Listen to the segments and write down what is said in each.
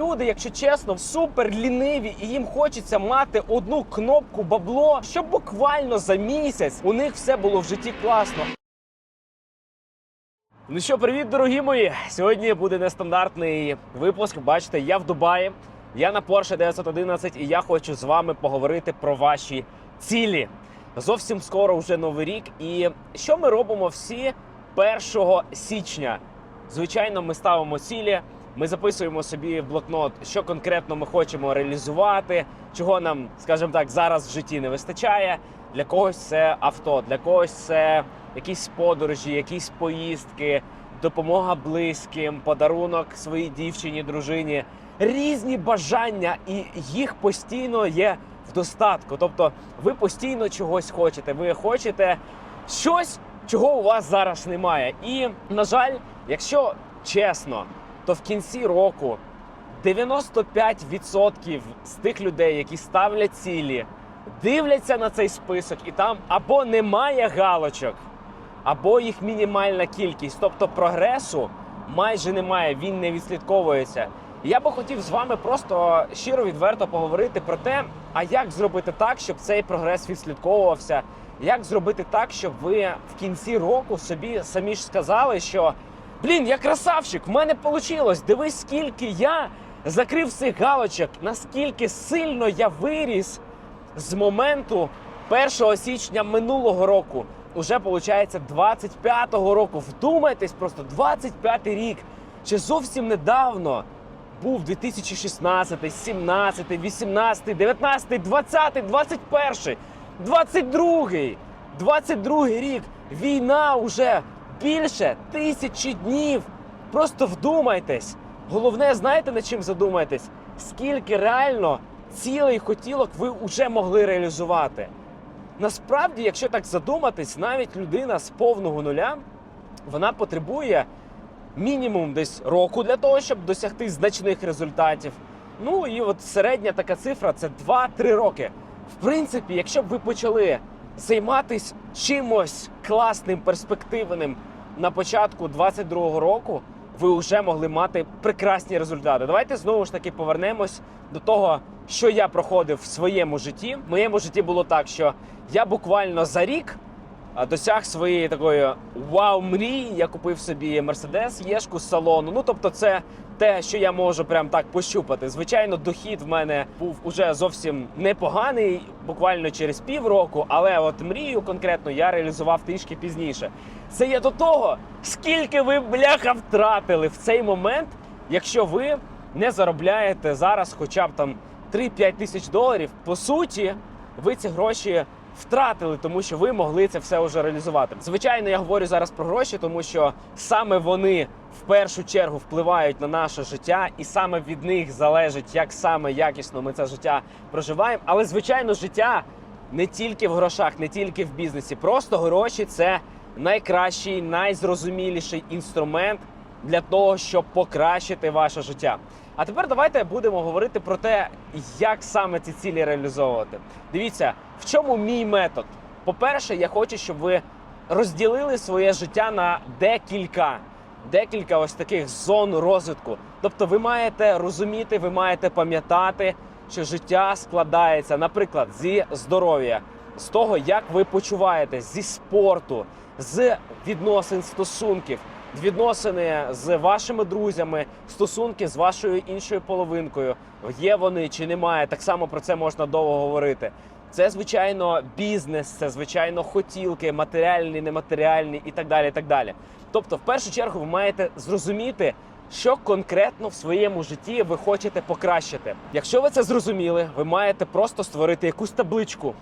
Люди, якщо чесно, супер ліниві, і їм хочеться мати одну кнопку бабло, щоб буквально за місяць у них все було в житті класно. Ну що, привіт, дорогі мої! Сьогодні буде нестандартний випуск. Бачите, я в Дубаї, я на Porsche 911 і я хочу з вами поговорити про ваші цілі. Зовсім скоро вже новий рік. І що ми робимо всі 1 січня? Звичайно, ми ставимо цілі. Ми записуємо собі в блокнот, що конкретно ми хочемо реалізувати, чого нам, скажімо так, зараз в житті не вистачає. Для когось це авто, для когось це якісь подорожі, якісь поїздки, допомога близьким, подарунок своїй дівчині, дружині. Різні бажання, і їх постійно є в достатку. Тобто, ви постійно чогось хочете. Ви хочете щось, чого у вас зараз немає. І, на жаль, якщо чесно, то в кінці року 95% з тих людей, які ставлять цілі, дивляться на цей список, і там або немає галочок, або їх мінімальна кількість. Тобто прогресу майже немає, він не відслідковується. Я би хотів з вами просто щиро відверто поговорити про те, а як зробити так, щоб цей прогрес відслідковувався, як зробити так, щоб ви в кінці року собі самі ж сказали, що блін, я красавчик, в мене вийшло. Дивись, скільки я закрив цих галочок, наскільки сильно я виріс з моменту 1 січня минулого року. Уже виходить 25-го року. Вдумайтесь, просто 25-й рік. Ще зовсім недавно був 2016, 17, 18, 19, 20, 21, 22, 22 рік. Війна вже більше тисячі днів. Просто вдумайтесь. Головне, знаєте над чим задумайтесь? Скільки реально цілей хотілок ви вже могли реалізувати? Насправді, якщо так задуматись, навіть людина з повного нуля вона потребує мінімум десь року для того, щоб досягти значних результатів. Ну і от середня така цифра це 2-3 роки. В принципі, якщо б ви почали займатися чимось класним, перспективним на початку 22-го року, ви вже могли мати прекрасні результати. Давайте знову ж таки повернемось до того, що я проходив в своєму житті. В моєму житті було так, що я буквально за рік досяг своєї такої вау мрії. Я купив собі Мерседес, Єшку з салону. Ну тобто, це те, що я можу прям так пощупати. Звичайно, дохід в мене був уже зовсім непоганий, буквально через півроку, але от мрію конкретно я реалізував трішки пізніше. Це є до того, скільки ви бляха втратили в цей момент, якщо ви не заробляєте зараз, хоча б там 3-5 тисяч доларів. По суті, ви ці гроші втратили, тому що ви могли це все вже реалізувати. Звичайно, я говорю зараз про гроші, тому що саме вони в першу чергу впливають на наше життя, і саме від них залежить, як саме якісно ми це життя проживаємо. Але звичайно, життя не тільки в грошах, не тільки в бізнесі. Просто гроші це найкращий, найзрозуміліший інструмент для того, щоб покращити ваше життя. А тепер давайте будемо говорити про те, як саме ці цілі реалізовувати. Дивіться, в чому мій метод. По-перше, я хочу, щоб ви розділили своє життя на декілька, декілька ось таких зон розвитку. Тобто, ви маєте розуміти, ви маєте пам'ятати, що життя складається, наприклад, зі здоров'я, з того, як ви почуваєтесь, зі спорту, з відносин стосунків відносини з вашими друзями, стосунки з вашою іншою половинкою. Є вони чи немає? Так само про це можна довго говорити. Це звичайно бізнес, це звичайно хотілки, матеріальні, нематеріальні і так далі. і так далі. Тобто, в першу чергу, ви маєте зрозуміти, що конкретно в своєму житті ви хочете покращити. Якщо ви це зрозуміли, ви маєте просто створити якусь табличку,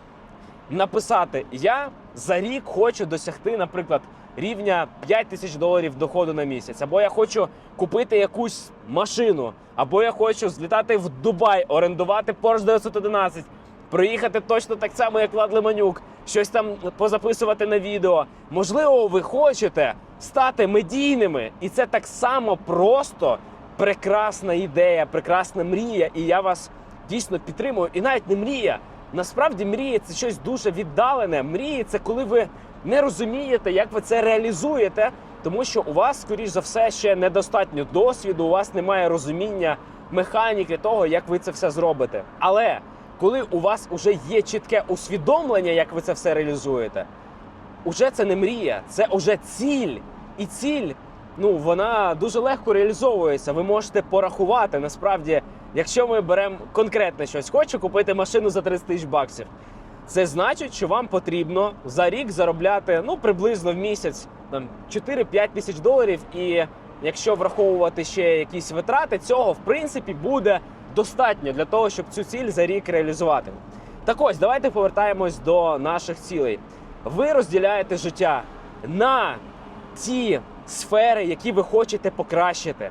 написати: Я за рік хочу досягти, наприклад, рівня 5 тисяч доларів доходу на місяць, або я хочу купити якусь машину, або я хочу злітати в Дубай, орендувати Porsche 911, проїхати точно так само, як Влад Леманюк, щось там позаписувати на відео. Можливо, ви хочете стати медійними, і це так само просто прекрасна ідея, прекрасна мрія, і я вас дійсно підтримую. І навіть не мрія. Насправді мрія це щось дуже віддалене. Мрії це коли ви не розумієте, як ви це реалізуєте, тому що у вас, скоріш за все, ще недостатньо досвіду, у вас немає розуміння механіки того, як ви це все зробите. Але коли у вас вже є чітке усвідомлення, як ви це все реалізуєте, уже це не мрія, це уже ціль. І ціль, ну вона дуже легко реалізовується. Ви можете порахувати. Насправді, якщо ми беремо конкретне щось, хочу купити машину за 30 тисяч баксів. Це значить, що вам потрібно за рік заробляти ну приблизно в місяць там 4-5 тисяч доларів. І якщо враховувати ще якісь витрати, цього в принципі буде достатньо для того, щоб цю ціль за рік реалізувати. Так ось, давайте повертаємось до наших цілей. Ви розділяєте життя на ті сфери, які ви хочете покращити.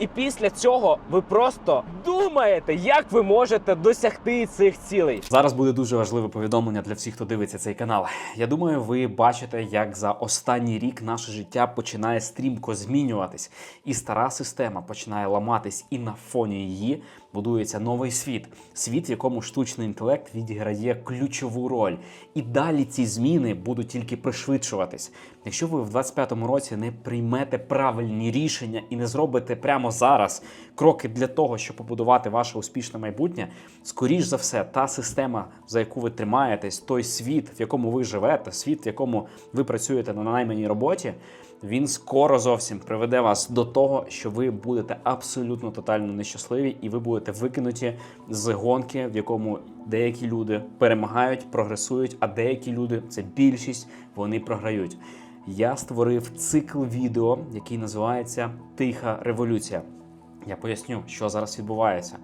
І після цього ви просто думаєте, як ви можете досягти цих цілей. Зараз буде дуже важливе повідомлення для всіх, хто дивиться цей канал. Я думаю, ви бачите, як за останній рік наше життя починає стрімко змінюватись, і стара система починає ламатись, і на фоні її будується новий світ, світ, в якому штучний інтелект відіграє ключову роль. І далі ці зміни будуть тільки пришвидшуватись. Якщо ви в 25-му році не приймете правильні рішення і не зробите прямо зараз кроки для того, щоб побудувати ваше успішне майбутнє, скоріш за все, та система, за яку ви тримаєтесь, той світ, в якому ви живете, світ, в якому ви працюєте на найманій роботі, він скоро зовсім приведе вас до того, що ви будете абсолютно тотально нещасливі, і ви будете викинуті з гонки, в якому деякі люди перемагають, прогресують, а деякі люди це більшість, вони програють. Я створив цикл відео, який називається Тиха революція. Я поясню, що зараз відбувається,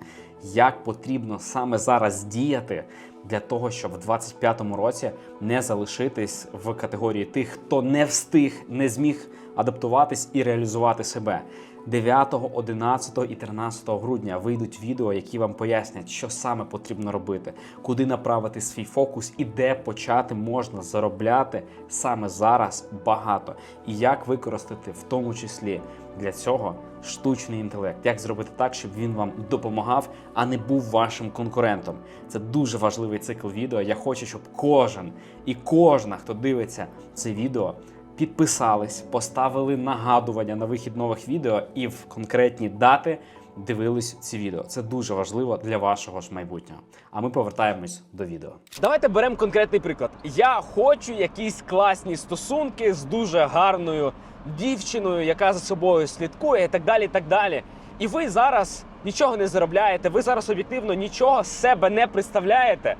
як потрібно саме зараз діяти для того, щоб в 25-му році не залишитись в категорії тих, хто не встиг, не зміг адаптуватись і реалізувати себе. 9, 11 і 13 грудня вийдуть відео, які вам пояснять, що саме потрібно робити, куди направити свій фокус і де почати можна заробляти саме зараз багато, і як використати в тому числі для цього штучний інтелект, як зробити так, щоб він вам допомагав, а не був вашим конкурентом. Це дуже важливий цикл відео. Я хочу, щоб кожен і кожна, хто дивиться це відео, підписались, поставили нагадування на вихід нових відео і в конкретні дати дивились ці відео. Це дуже важливо для вашого ж майбутнього. А ми повертаємось до відео. Давайте беремо конкретний приклад. Я хочу якісь класні стосунки з дуже гарною дівчиною, яка за собою слідкує, і так далі. І так далі. І ви зараз нічого не заробляєте, ви зараз об'єктивно нічого з себе не представляєте.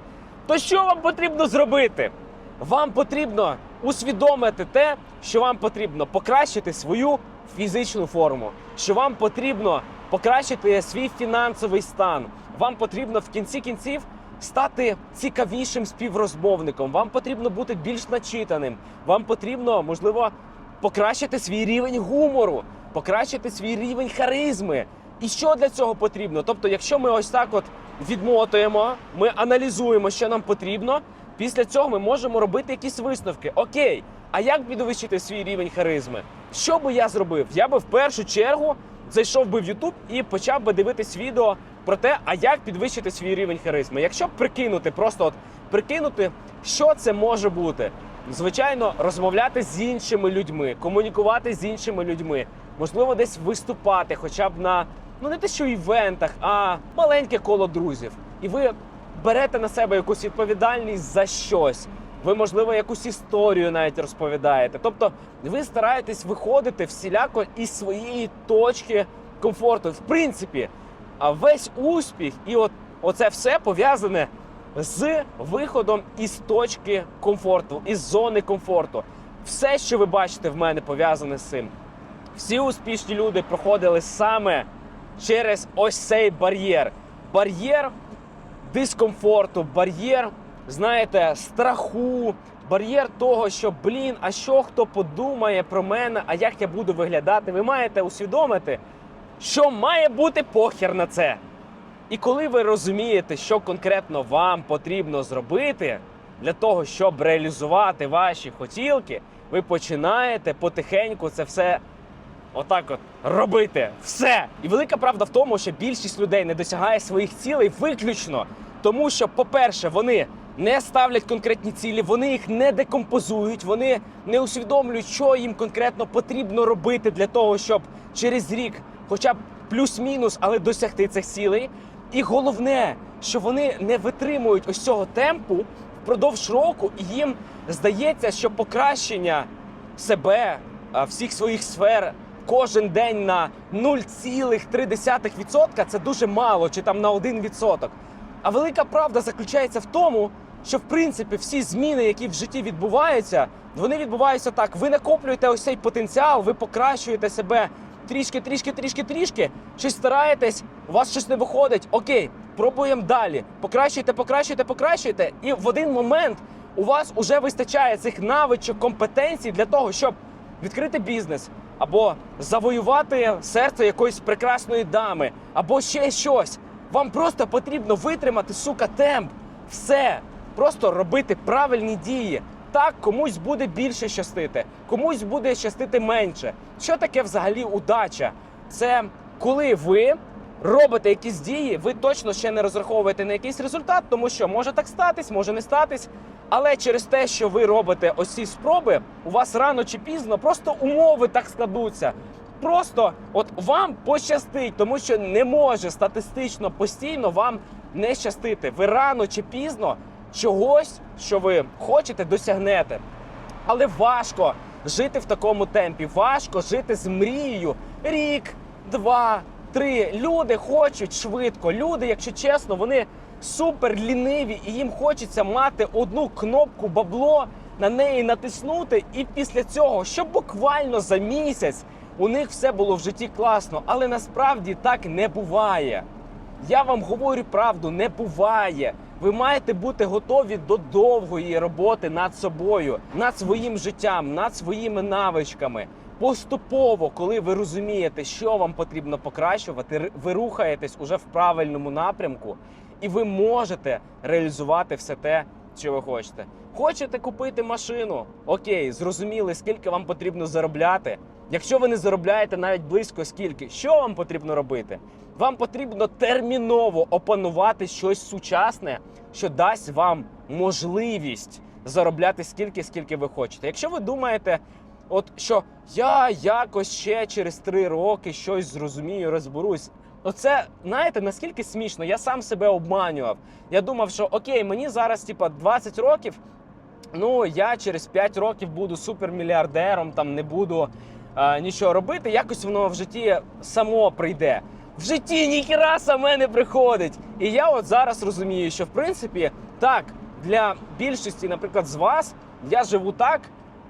То що вам потрібно зробити? Вам потрібно усвідомити те, що вам потрібно покращити свою фізичну форму, що вам потрібно покращити свій фінансовий стан. Вам потрібно в кінці кінців стати цікавішим співрозмовником. Вам потрібно бути більш начитаним. Вам потрібно, можливо, покращити свій рівень гумору, покращити свій рівень харизми. І що для цього потрібно? Тобто, якщо ми ось так от відмотуємо, ми аналізуємо, що нам потрібно. Після цього ми можемо робити якісь висновки. Окей, а як підвищити свій рівень харизми? Що би я зробив? Я би в першу чергу зайшов би в YouTube і почав би дивитись відео про те, а як підвищити свій рівень харизми. Якщо прикинути, просто от прикинути, що це може бути. Звичайно, розмовляти з іншими людьми, комунікувати з іншими людьми, можливо, десь виступати, хоча б на ну не те, що івентах, а маленьке коло друзів. І ви берете на себе якусь відповідальність за щось. Ви, можливо, якусь історію навіть розповідаєте. Тобто, ви стараєтесь виходити всіляко із своєї точки комфорту. В принципі, а весь успіх і от оце все пов'язане з виходом із точки комфорту, із зони комфорту. Все, що ви бачите в мене, пов'язане з цим. Всі успішні люди проходили саме через ось цей бар'єр. Бар'єр дискомфорту, бар'єр, знаєте, страху, бар'єр того, що блін, а що хто подумає про мене, а як я буду виглядати. Ви маєте усвідомити, що має бути похер на це. І коли ви розумієте, що конкретно вам потрібно зробити для того, щоб реалізувати ваші хотілки, ви починаєте потихеньку це все отак от робити. Все. І велика правда в тому, що більшість людей не досягає своїх цілей виключно тому, що, по-перше, вони не ставлять конкретні цілі, вони їх не декомпозують, вони не усвідомлюють, що їм конкретно потрібно робити для того, щоб через рік хоча б плюс-мінус, але досягти цих цілей. І головне, що вони не витримують ось цього темпу впродовж року, і їм здається, що покращення себе, всіх своїх сфер кожен день на 0,3% це дуже мало, чи там на 1%. А велика правда заключається в тому, що в принципі всі зміни, які в житті відбуваються, вони відбуваються так. Ви накоплюєте ось цей потенціал, ви покращуєте себе трішки, трішки, трішки, трішки, щось стараєтесь, у вас щось не виходить. Окей, пробуємо далі. Покращуєте, покращуєте, покращуєте. І в один момент у вас вже вистачає цих навичок, компетенцій для того, щоб відкрити бізнес, або завоювати серце якоїсь прекрасної дами, або ще щось. Вам просто потрібно витримати, сука, темп. Все. Просто робити правильні дії. Так, комусь буде більше щастити, комусь буде щастити менше. Що таке взагалі удача? Це коли ви робите якісь дії, ви точно ще не розраховуєте на якийсь результат, тому що може так статись, може не статись. Але через те, що ви робите ось ці спроби, у вас рано чи пізно просто умови так складуться. Просто от вам пощастить, тому що не може статистично постійно вам не щастити. Ви рано чи пізно чогось, що ви хочете, досягнете. Але важко жити в такому темпі. Важко жити з мрією. Рік, два, три. Люди хочуть швидко. Люди, якщо чесно, вони супер ліниві і їм хочеться мати одну кнопку бабло, на неї натиснути, і після цього, щоб буквально за місяць у них все було в житті класно. Але насправді так не буває. Я вам говорю правду, не буває. Ви маєте бути готові до довгої роботи над собою, над своїм життям, над своїми навичками. Поступово, коли ви розумієте, що вам потрібно покращувати, ви рухаєтесь уже в правильному напрямку, і ви можете реалізувати все те, що ви хочете. Хочете купити машину? Окей, зрозуміли, скільки вам потрібно заробляти. Якщо ви не заробляєте навіть близько скільки, що вам потрібно робити? Вам потрібно терміново опанувати щось сучасне, що дасть вам можливість заробляти скільки, скільки ви хочете. Якщо ви думаєте, от що я якось ще через три роки щось зрозумію, розберусь. Оце знаєте наскільки смішно? Я сам себе обманював. Я думав, що окей, мені зараз, типа, 20 років. Ну, я через 5 років буду супермільярдером, там не буду е, нічого робити. Якось воно в житті само прийде. В житті ніхіра саме не приходить. І я от зараз розумію, що в принципі так для більшості, наприклад, з вас я живу так,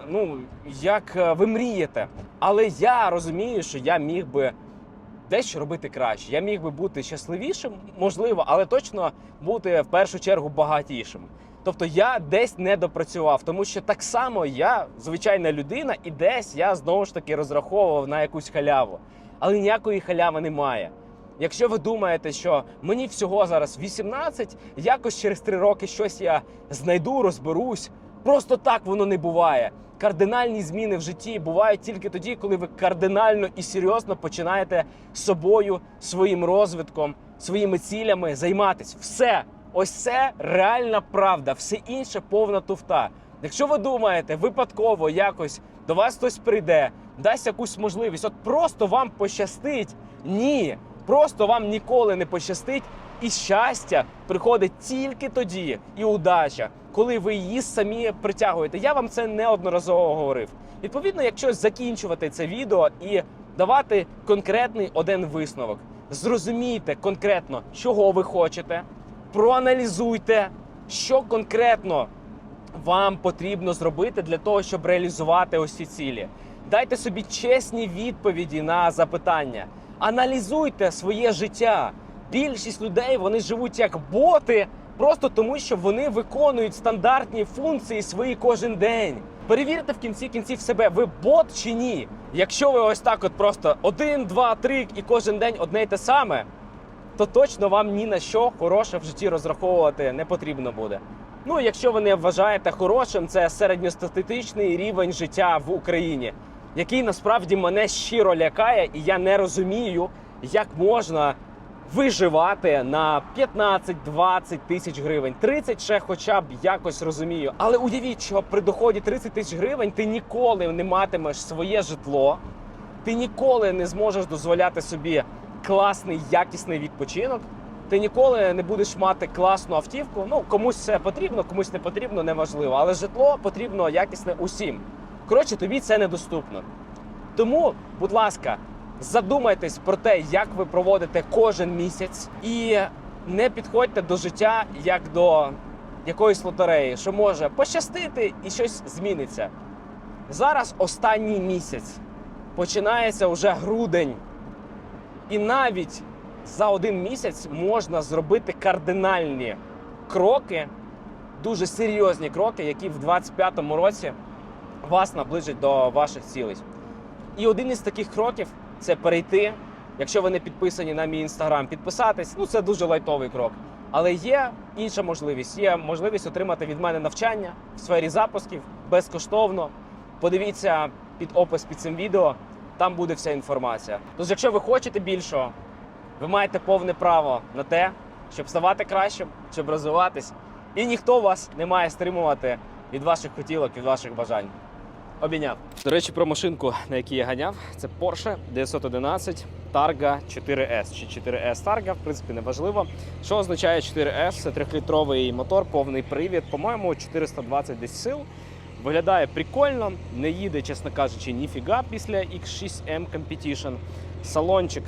ну як е, ви мрієте. Але я розумію, що я міг би дещо робити краще. Я міг би бути щасливішим, можливо, але точно бути в першу чергу багатішим. Тобто я десь не допрацював, тому що так само я звичайна людина, і десь я знову ж таки розраховував на якусь халяву. Але ніякої халяви немає. Якщо ви думаєте, що мені всього зараз 18, якось через 3 роки щось я знайду, розберусь, просто так воно не буває. Кардинальні зміни в житті бувають тільки тоді, коли ви кардинально і серйозно починаєте собою, своїм розвитком, своїми цілями займатися. Все, ось це реальна правда, все інше повна туфта. Якщо ви думаєте, випадково якось до вас хтось прийде, дасть якусь можливість, от просто вам пощастить. Ні, просто вам ніколи не пощастить. І щастя приходить тільки тоді, і удача, коли ви її самі притягуєте. Я вам це неодноразово говорив. Відповідно, якщо закінчувати це відео і давати конкретний один висновок, зрозумійте конкретно, чого ви хочете, проаналізуйте, що конкретно вам потрібно зробити для того, щоб реалізувати ось ці цілі. Дайте собі чесні відповіді на запитання. Аналізуйте своє життя. Більшість людей вони живуть як боти, просто тому, що вони виконують стандартні функції свої кожен день. Перевірте в кінці кінців себе, ви бот чи ні. Якщо ви ось так, от просто один, два, три і кожен день одне й те саме, то точно вам ні на що хороше в житті розраховувати не потрібно буде. Ну, якщо ви не вважаєте хорошим, це середньостатистичний рівень життя в Україні, який насправді мене щиро лякає, і я не розумію, як можна виживати на 15-20 тисяч гривень. 30 ще хоча б якось розумію. Але уявіть, що при доході 30 тисяч гривень ти ніколи не матимеш своє житло, ти ніколи не зможеш дозволяти собі класний, якісний відпочинок. Ти ніколи не будеш мати класну автівку. Ну, комусь це потрібно, комусь не потрібно, неважливо. Але житло потрібно якісне усім. Коротше, тобі це недоступно. Тому, будь ласка, задумайтесь про те, як ви проводите кожен місяць, і не підходьте до життя як до якоїсь лотереї, що може пощастити і щось зміниться. Зараз останній місяць починається вже грудень. І навіть за один місяць можна зробити кардинальні кроки, дуже серйозні кроки, які в 2025 році вас наближать до ваших цілей. І один із таких кроків це перейти, якщо ви не підписані на мій інстаграм, підписатись. Ну це дуже лайтовий крок. Але є інша можливість. Є можливість отримати від мене навчання в сфері запусків безкоштовно. Подивіться під опис під цим відео, там буде вся інформація. Тож, якщо ви хочете більшого, ви маєте повне право на те, щоб ставати кращим, щоб розвиватись, і ніхто вас не має стримувати від ваших хотілок, від ваших бажань. Обійняв. До речі, про машинку, на якій я ганяв, це Porsche 911 Targa 4S чи 4S Targa, в принципі, не важливо. Що означає 4S? Це трьохлітровий мотор, повний привід. По-моєму, 420 десь сил. Виглядає прикольно, не їде, чесно кажучи, ніфіга після X6M Competition. Салончик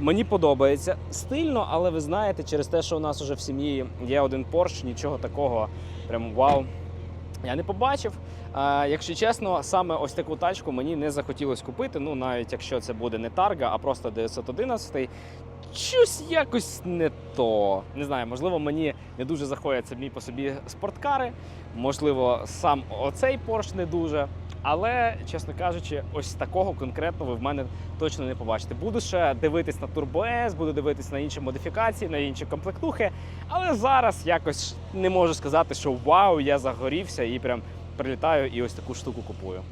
Мені подобається стильно, але ви знаєте, через те, що у нас уже в сім'ї є один порш, нічого такого прям вау. Я не побачив. Якщо чесно, саме ось таку тачку мені не захотілося купити. Ну, навіть якщо це буде не Тарга, а просто 911. Щось якось не то. Не знаю, можливо, мені не дуже заходять самі по собі спорткари. Можливо, сам оцей Porsche не дуже. Але, чесно кажучи, ось такого конкретно ви в мене точно не побачите. Буду ще дивитись на Turbo S, буду дивитись на інші модифікації, на інші комплектухи. Але зараз якось не можу сказати, що вау, я загорівся і прям прилітаю і ось таку штуку купую.